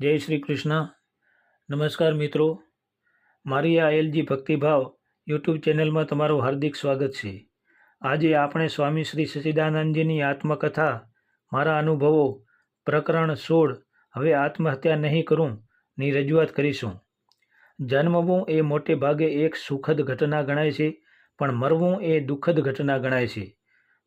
જય શ્રી કૃષ્ણ. નમસ્કાર મિત્રો. મારી આ એલજી ભક્તિભાવ યુટ્યુબ ચેનલમાં તમારું હાર્દિક સ્વાગત છે. આજે આપણે સ્વામી શ્રી સચ્ચિદાનંદજીની આત્મકથા, મારા અનુભવો, પ્રકરણ સોળ, હવે આત્મહત્યા નહીં કરું, ની રજૂઆત કરીશું. જન્મવું એ મોટે ભાગે એક સુખદ ઘટના ગણાય છે, પણ મરવું એ દુઃખદ ઘટના ગણાય છે.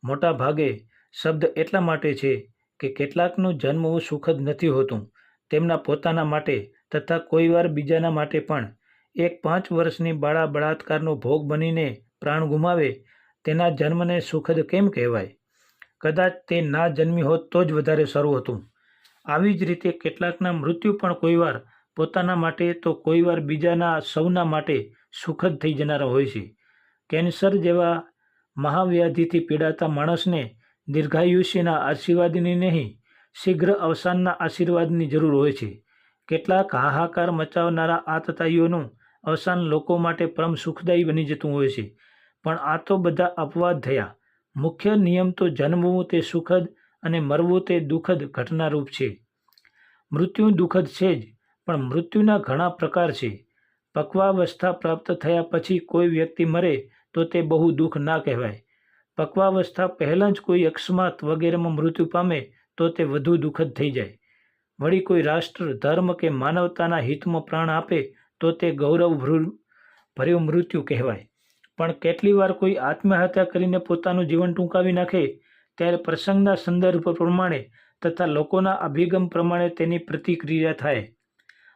મોટા ભાગે શબ્દ એટલા માટે છે કે કેટલાકનું જન્મવું સુખદ નથી હોતું તેમના પોતાના માટે તથા કોઈવાર બીજાના માટે પણ. એક પાંચ વર્ષની બાળા બળાત્કારનો ભોગ બનીને પ્રાણ ગુમાવે તેના જન્મને સુખદ કેમ કહેવાય? કદાચ તે ના જન્મી હોત તો જ વધારે સારું હતું. આવી જ રીતે કેટલાકના મૃત્યુ પણ કોઈવાર પોતાના માટે તો કોઈવાર બીજાના સૌના માટે સુખદ થઈ જનારા હોય છે. કેન્સર જેવા મહાવ્યાધિથી પીડાતા માણસને દીર્ઘાયુષ્યના આશીર્વાદની નહીં શીઘ્ર અવસાનના આશીર્વાદની જરૂર હોય છે. કેટલાક હાહાકાર મચાવનારા આતતાઈઓનું અવસાન લોકો માટે પરમ સુખદાયી બની જતું હોય છે. પણ આ તો બધા અપવાદ થયા. મુખ્ય નિયમ તો જન્મવું તે સુખદ અને મરવું તે દુઃખદ ઘટનારૂપ છે. મૃત્યુ દુઃખદ છે જ, પણ મૃત્યુના ઘણા પ્રકાર છે. પક્વાવસ્થા પ્રાપ્ત થયા પછી કોઈ વ્યક્તિ મરે તો તે બહુ દુઃખ ના કહેવાય. પક્વાવસ્થા પહેલાં જ કોઈ અકસ્માત વગેરેમાં મૃત્યુ પામે તો તે વધુ દુઃખદ થઈ જાય. વળી કોઈ રાષ્ટ્ર ધર્મ કે માનવતાના હિતમાં પ્રાણ આપે તો તે ગૌરવ ભર્યું મૃત્યુ કહેવાય. પણ કેટલી વાર કોઈ આત્મહત્યા કરીને પોતાનું જીવન ટૂંકાવી નાખે ત્યારે પ્રસંગના સંદર્ભ પ્રમાણે તથા લોકોના અભિગમ પ્રમાણે તેની પ્રતિક્રિયા થાય.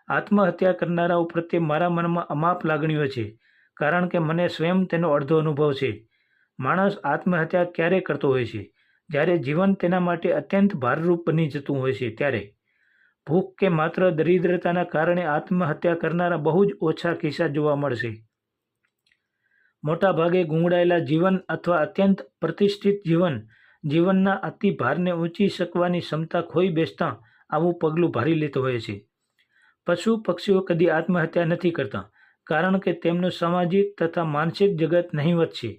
આત્મહત્યા કરનારાઓ પ્રત્યે મારા મનમાં અમાપ લાગણીઓ છે, કારણ કે મને સ્વયં તેનો અડધો અનુભવ છે. માણસ આત્મહત્યા ક્યારે કરતો હોય છે? જ્યારે જીવન તેના માટે અત્યંત ભારરૂપ બની જતું હોય છે, ત્યારે ભૂખ કે માત્ર દરિદ્રતાના કારણે આત્મહત્યા કરનારા બહુ જ ઓછા કિસ્સા જોવા મળશે. મોટાભાગે ગુંગળાયેલા જીવન અથવા અત્યંત પ્રતિષ્ઠિત જીવન જીવનના અતિ ભારને ઊંચી શકવાની ક્ષમતા ખોઈ બેસતા આવું પગલું ભરી લેતું હોય છે. પશુ પક્ષીઓ કદી આત્મહત્યા નથી કરતા, કારણ કે તેમનું સામાજિક તથા માનસિક જગત નહીવત છે.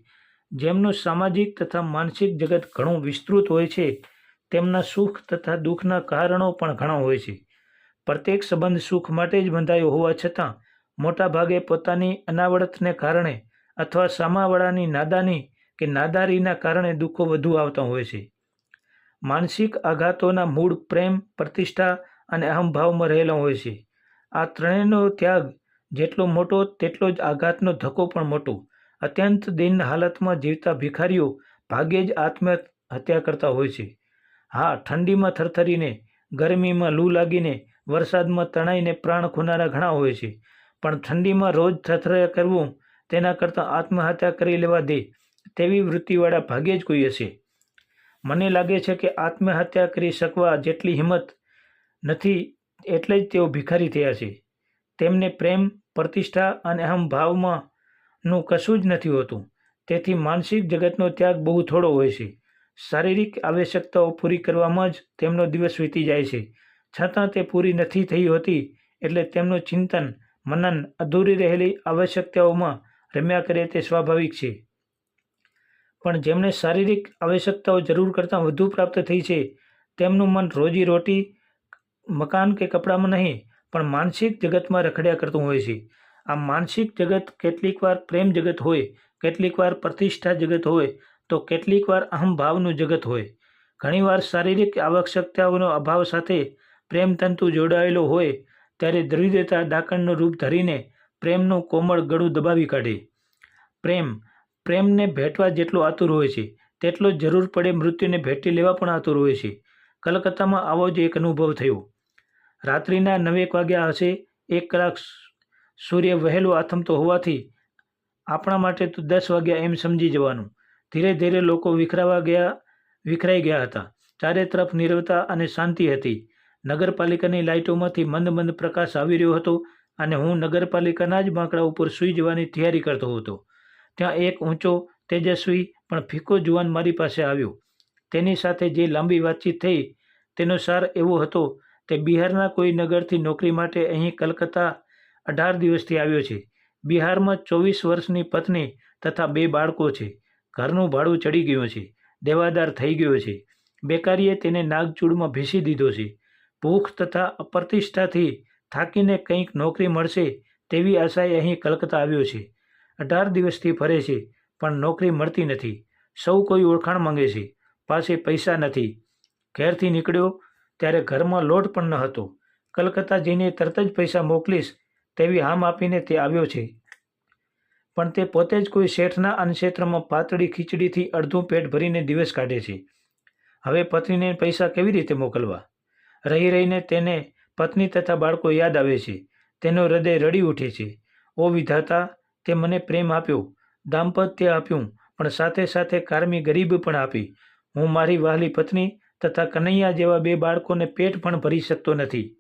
જેમનું સામાજિક તથા માનસિક જગત ઘણું વિસ્તૃત હોય છે, તેમના સુખ તથા દુઃખના કારણો પણ ઘણા હોય છે. પ્રત્યેક સંબંધ સુખ માટે જ બંધાયો હોવા છતાં, મોટાભાગે પોતાની અનાવડતને કારણે અથવા સામાવાળાની નાદાની કે નાદારીના કારણે દુઃખો વધુ આવતા હોય છે. માનસિક આઘાતોના મૂળ પ્રેમ, પ્રતિષ્ઠા અને અહમભાવમાં રહેલા હોય છે. આ ત્રણેયનો ત્યાગ જેટલો મોટો તેટલો જ આઘાતનો ધક્કો પણ મોટો અત્યંત દિન હાલતમાં જીવતા ભિખારીઓ ભાગ્યે જ આત્મહત્યા કરતા હોય છે. હા, ઠંડીમાં થરથરીને, ગરમીમાં લૂ લાગીને, વરસાદમાં તણાઈને પ્રાણ ખૂનારા ઘણા હોય છે. પણ ઠંડીમાં રોજ થરથરા કરવું તેના કરતાં આત્મહત્યા કરી લેવા દે તેવી વૃત્તિવાળા ભાગ્યે જ કોઈ હશે. મને લાગે છે કે આત્મહત્યા કરી શકવા જેટલી હિંમત નથી એટલે જ તેઓ ભિખારી થયા છે. તેમને પ્રેમ, પ્રતિષ્ઠા અને અહમભાવમાં નું કશું જ નથી હોતું. તેથી માનસિક જગતનો ત્યાગ બહુ થોડો હોય છે. શારીરિક આવશ્યકતાઓ પૂરી કરવામાં જ તેમનો દિવસ વીતી જાય છે. છતાં તે પૂરી નથી થઈ હોતી એટલે તેમનું ચિંતન, મનન, અધૂરી રહેલી આવશ્યકતાઓમાં રમ્યા કરે તે સ્વાભાવિક છે. પણ જેમને શારીરિક આવશ્યકતાઓ જરૂર કરતાં વધુ પ્રાપ્ત થઈ છે, તેમનું મન રોજી રોટી, મકાન કે કપડામાં નહીં, પણ માનસિક જગતમાં રખડ્યા કરતું હોય છે. આ માનસિક જગત કેટલીક વાર પ્રેમ જગત હોય કેટલીક વાર પ્રતિષ્ઠા જગત હોય, તો કેટલીક વાર અહમભાવનું જગત હોય. ઘણીવાર શારીરિક આવશ્યકતાઓનો અભાવ સાથે પ્રેમતંતુ જોડાયેલો હોય, ત્યારે દરિદ્રતા ડાકણનું રૂપ ધરીને પ્રેમનું કોમળ ગળું દબાવી કાઢે. પ્રેમ, પ્રેમને ભેટવા જેટલો આતુર હોય છે, તેટલો જરૂર પડે મૃત્યુને ભેટી લેવા પણ આતુર હોય છે. કલકત્તામાં આવો જ એક અનુભવ થયો. રાત્રિના નવેક વાગ્યા હશે, એક કલાક સૂર્ય વહેલો આથમતો હોવાથી આપણા માટે તો દસ વાગ્યા એમ સમજી જવાનું. ધીરે ધીરે લોકો વિખરાવા ગયા, વિખરાઈ ગયા હતા. ચારે તરફ નિરવતા અને શાંતિ હતી. નગરપાલિકાની લાઇટોમાંથી મંદ મંદ પ્રકાશ આવી રહ્યો હતો અને હું નગરપાલિકાના જ બાંકડા ઉપર સૂઈ જવાની તૈયારી કરતો હતો. ત્યાં એક ઊંચો, તેજસ્વી, પણ ફીકો જુવાન મારી પાસે આવ્યો. તેની સાથે જે લાંબી વાતચીત થઈ, તેનો સાર એવો હતો તે બિહારના કોઈ નગરથી નોકરી માટે અહીં કલકત્તા અઢાર દિવસથી આવ્યો છે. બિહારમાં ચોવીસ વર્ષની પત્ની તથા બે બાળકો છે. ઘરનું ભાડું ચડી ગયું છે. દેવાદાર થઈ ગયો છે. બેકારીએ તેને નાગચૂડમાં ભીસી દીધો છે. ભૂખ તથા અપ્રતિષ્ઠાથી થાકીને કંઈક નોકરી મળશે તેવી આશાએ અહીં કલકત્તા આવ્યો છે. અઢાર દિવસથી ફરે છે, પણ નોકરી મળતી નથી. સૌ કોઈ ઓળખાણ માંગે છે. પાસે પૈસા નથી. ઘેરથી નીકળ્યો ત્યારે ઘરમાં લોટ પણ ન હતો. કલકત્તા જઈને તરત જ પૈસા મોકલીશ તેવી હામ આપીને તે આવ્યો છે. પણ તે પોતે જ કોઈ શેઠના અન્નક્ષેત્રમાં પાતળી ખીચડીથી અડધું પેટ ભરીને દિવસ કાઢે છે. હવે પત્નીને પૈસા કેવી રીતે મોકલવા? રહી રહીને તેને પત્ની તથા બાળકો યાદ આવે છે. તેનો હૃદય રડી ઉઠે છે. ઓ વિધાતા, તે મને પ્રેમ આપ્યો. દાંપત્ય આપ્યું, પણ સાથે સાથે કારમી ગરીબ પણ આપી. હું મારી વહાલી પત્ની તથા કનૈયા જેવા બે બાળકોને પેટ પણ ભરી શકતો નથી.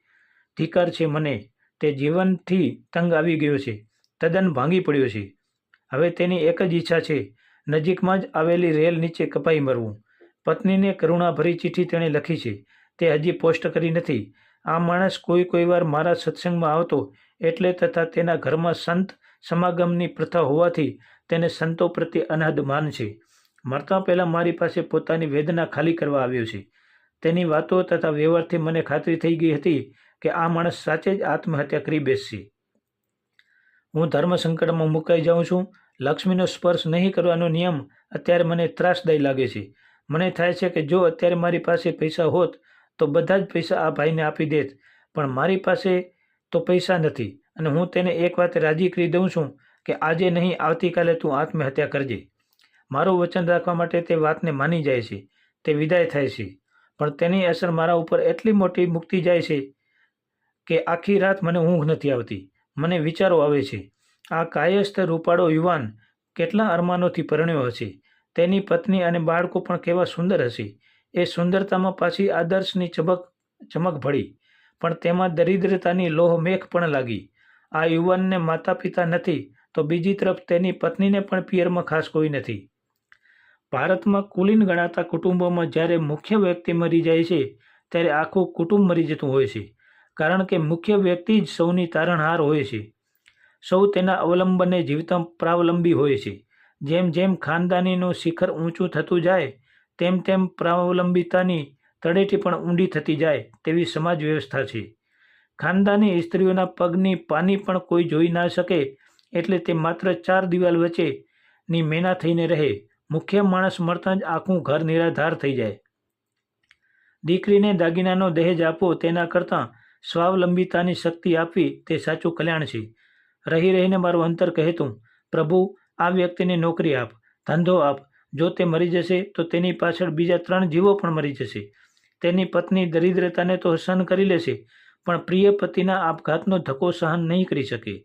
ધિકાર છે મને. તે જીવનથી તંગ આવી ગયો છે, તદ્દન ભાંગી પડ્યો છે. હવે તેની એક જ ઈચ્છા છે, નજીકમાં જ આવેલી રેલ નીચે કપાઈ મરવું. પત્નીને કરુણાભરી ચિઠ્ઠી તેણે લખી છે, તે હજી પોસ્ટ કરી નથી. આ માણસ કોઈ કોઈ વાર મારા સત્સંગમાં આવતો એટલે તથા તેના ઘરમાં સંત સમાગમની પ્રથા હોવાથી તેને સંતો પ્રત્યે અનહદ માન છે. મરતા પહેલાં મારી પાસે પોતાની વેદના ખાલી કરવા આવ્યો છે. તેની વાતો તથા વ્યવહારથી મને ખાતરી થઈ ગઈ હતી કે આ માણસ સાચે જ આત્મહત્યા કરી બેસશે. હું ધર્મ સંકટમાં મુકાઈ જાઉં છું. લક્ષ્મીનો સ્પર્શ નહીં કરવાનો નિયમ અત્યારે મને ત્રાસદાયી લાગે છે. મને થાય છે કે જો અત્યારે મારી પાસે પૈસા હોત, તો બધા જ પૈસા આ ભાઈને આપી દેત. પણ મારી પાસે તો પૈસા નથી અને હું તેને એક વાત રાજી કરી દઉં છું કે આજે નહીં, આવતીકાલે તું આત્મહત્યા કરજે. મારું વચન રાખવા માટે તે વાતને માની જાય છે. તે વિદાય થાય છે. પણ તેની અસર મારા ઉપર એટલી મોટી મૂકતી જાય છે કે આખી રાત મને ઊંઘ નથી આવતી. મને વિચારો આવે છે. આ કાયસ્થ રૂપાળો યુવાન કેટલા અરમાનોથી પરણ્યો હશે. તેની પત્ની અને બાળકો પણ કેવા સુંદર હશે. એ સુંદરતામાં પાછી આદર્શની ચમક ચમક ભળી. પણ તેમાં દરિદ્રતાની લોહમેખ પણ લાગી. આ યુવાનને માતા પિતા નથી, તો બીજી તરફ તેની પત્નીને પણ પિયરમાં ખાસ કોઈ નથી. ભારતમાં કુલીન ગણાતા કુટુંબોમાં જ્યારે મુખ્ય વ્યક્તિ મરી જાય છે, ત્યારે આખું કુટુંબ મરી જતું હોય છે. કારણ કે મુખ્ય વ્યક્તિ જ સૌની તારણહાર હોય છે. સૌ તેના અવલંબને જીવતા પ્રાવલંબી હોય છે. જેમ જેમ ખાનદાનીનું શિખર ઊંચું થતું જાય, તેમ તેમ પ્રાવલંબિતાની તળેટી પણ ઊંડી થતી જાય તેવી સમાજ વ્યવસ્થા છે. ખાનદાની સ્ત્રીઓના પગની પાની પણ કોઈ જોઈ ના શકે એટલે તે માત્ર ચાર દિવાલ વચ્ચેની મેના થઈને રહે. મુખ્ય માણસ મળતા જ આખું ઘર નિરાધાર થઈ જાય. દીકરીને દાગીનાનો દહેજ આપો તેના કરતાં સ્વાવલંબિતાની શક્તિ આપવી તે સાચું કલ્યાણ છે. રહી રહીને મારું અંતર કહેતું પ્રભુ, આ વ્યક્તિને નોકરી આપ, ધંધો આપ. જો તે મરી જશે, તો તેની પાછળ બીજા ત્રણ જીવો પણ મરી જશે. તેની પત્ની દરિદ્રતાને તો સહન કરી લેશે, પણ પ્રિય પતિના આપઘાતનો ધક્કો સહન નહીં કરી શકે.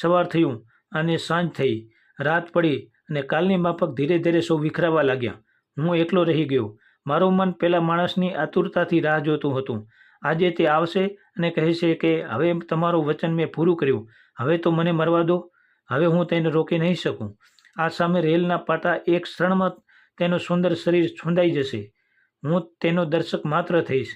સવાર થયું અને સાંજ થઈ. રાત પડી અને કાલની માફક ધીરે ધીરે સૌ વિખરાવા લાગ્યા. હું એકલો રહી ગયો. મારું મન પેલા માણસની આતુરતાથી રાહ જોતું હતું. આજે તે આવશે અને કહેશે કે, હવે તમારું વચન મેં પૂરું કર્યું. હવે તો મને મરવા દો. હવે હું તેને રોકી નહીં શકું. આ સામે રેલના પાટા એક ક્ષણમાં તેનું સુંદર શરીર છૂંદાઈ જશે. હું તેનો દર્શક માત્ર થઈશ.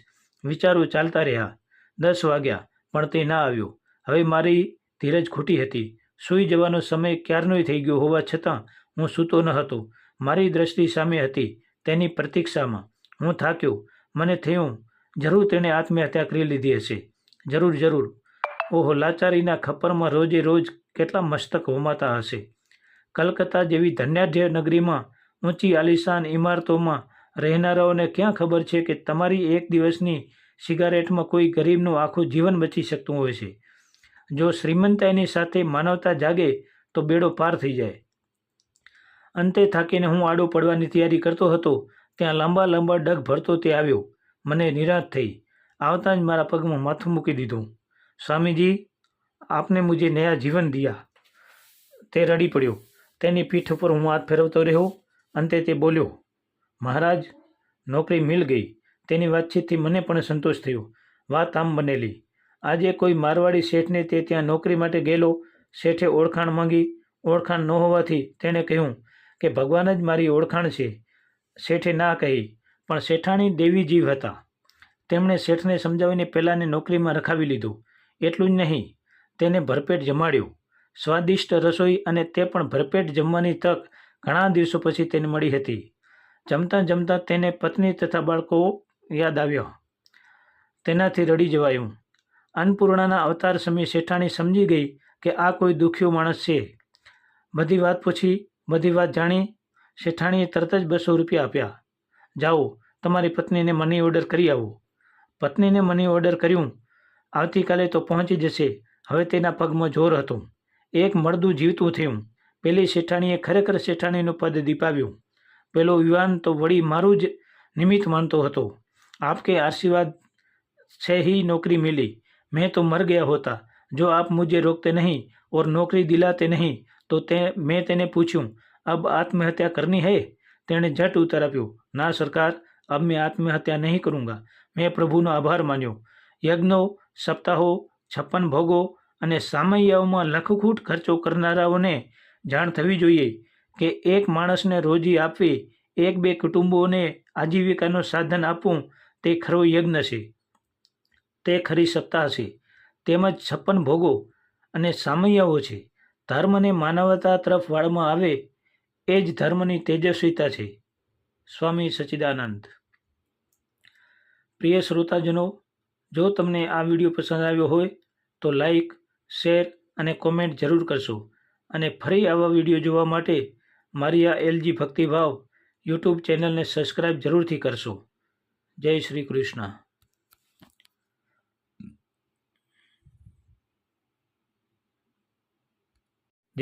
વિચારો ચાલતા રહ્યા. દસ વાગ્યા, પણ તે ના આવ્યો. હવે મારી ધીરજ ખૂટી હતી. સૂઈ જવાનો સમય ક્યારનોય થઈ ગયો હોવા છતાં હું સૂતો ન હતો. મારી દ્રષ્ટિ સામે હતી તેની પ્રતીક્ષામાં. હું થાક્યો. મને થયું જરૂર તેણે આત્મહત્યા કરી લીધી હશે. જરૂર જરૂર. ઓહો, લાચારીના ખપ્પરમાં રોજે રોજ કેટલા મસ્તક હોમાતા હશે. કલકત્તા જેવી ધન્યાઢ્ય નગરીમાં ઊંચી આલિશાન ઇમારતોમાં રહેનારાઓને ક્યાં ખબર છે કે તમારી એક દિવસની સિગારેટમાં કોઈ ગરીબનું આખું જીવન બચી શકતું હોય છે? જો શ્રીમંતાઈની સાથે માનવતા જાગે, તો બેડો પાર થઈ જાય. અંતે થાકીને હું આડો પડવાની તૈયારી કરતો હતો, ત્યાં લાંબા લાંબા ડગ ભરતો તે આવ્યો. મને નિરાશ થઈ. આવતા જ મારા પગમાં માથું મૂકી દીધું. સ્વામીજી, આપને મુજે નયા જીવન દિયા. તે રડી પડ્યો. તેની પીઠ ઉપર હું હાથ ફેરવતો રહ્યો. અંતે તે બોલ્યો, મહારાજ, નોકરી મિલ ગઈ. તેની વાતચીતથી મને પણ સંતોષ થયો. વાત આમ બનેલી. આજે કોઈ મારવાડી શેઠને તે ત્યાં નોકરી માટે ગયેલો, શેઠે ઓળખાણ માંગી. ઓળખાણ ન હોવાથી તેણે કહ્યું કે ભગવાન જ મારી ઓળખાણ છે. શેઠે ના કહી. પણ શેઠાણી દેવી જીવ હતા. તેમણે શેઠને સમજાવીને પહેલાંને નોકરીમાં રખાવી લીધું. એટલું જ નહીં, તેને ભરપેટ જમાડ્યું. સ્વાદિષ્ટ રસોઈ અને તે પણ ભરપેટ જમવાની તક ઘણા દિવસો પછી તેને મળી હતી. જમતા જમતા તેને પત્ની તથા બાળકો યાદ આવ્યા. તેનાથી રડી જવાયું. અન્નપૂર્ણાના અવતાર સમયે શેઠાણી સમજી ગઈ કે આ કોઈ દુખ્યો માણસ છે. બધી વાત પૂછી, બધી વાત જાણી શેઠાણીએ તરત જ બસો રૂપિયા આપ્યા. જાઓ તમારી પત્નીને મની ઓર્ડર કરી આવો. પત્નીને મની ઓર્ડર કર્યું. આવતીકાલે તો પહોંચી જશે. હવે તેના પગમાં જોર હતું. એક મળદું જીવતું થયું. પેલી શેઠાણીએ ખરેખર શેઠાણીનું પદ દીપાવ્યું. પેલો યુવાન તો વળી મારું જ નિમિત્ત માનતો હતો. આપકે આશીર્વાદ છે હી નોકરી મિલી. મેં તો મર ગયા હોતા. જો આપ મુજે રોકતે નહીં ઓર નોકરી દિલાતે નહીં, તો તે, મેં તેને પૂછ્યું, અબ આત્મહત્યા કરની હૈ? તેણે ઝટ ઉત્તર આપ્યું, ના સરકાર અબ મેં આત્મહત્યા નહીં કरूंगा મેં પ્રભુનો આભાર માન્યો। યજ્ઞો, સપ્તાહો, છપ્પન ભોગો અને સામૈયાઓમાં લખખૂટ ખર્ચો કરનારાઓને જાણ થવી જોઈએ કે એક માણસને રોજી આપવી, એક બે કુટુંબોને આજીવિકાનું સાધન આપવું તે ખરો યજ્ઞ છે, તે ખરી સત્તા છે, તેમજ છપ્પન ભોગો અને સામૈયાઓ છે. ધર્મને માનવતા તરફ વાળમાં આવે, એ જ ધર્મની તેજસ્વીતા છે. સ્વામી સચ્ચિદાનંદ પ્રિય શ્રોતાજનો, જો તમને આ વીડિયો પસંદ આવ્યો હોય, તો લાઈક, શેર અને કોમેન્ટ જરૂર કરશો. અને ફરી આવા વીડિયો જોવા માટે મારી આ એલજી ભક્તિભાવ યુટ્યુબ ચેનલને સબસ્ક્રાઈબ જરૂરથી કરશો. જય શ્રી કૃષ્ણ.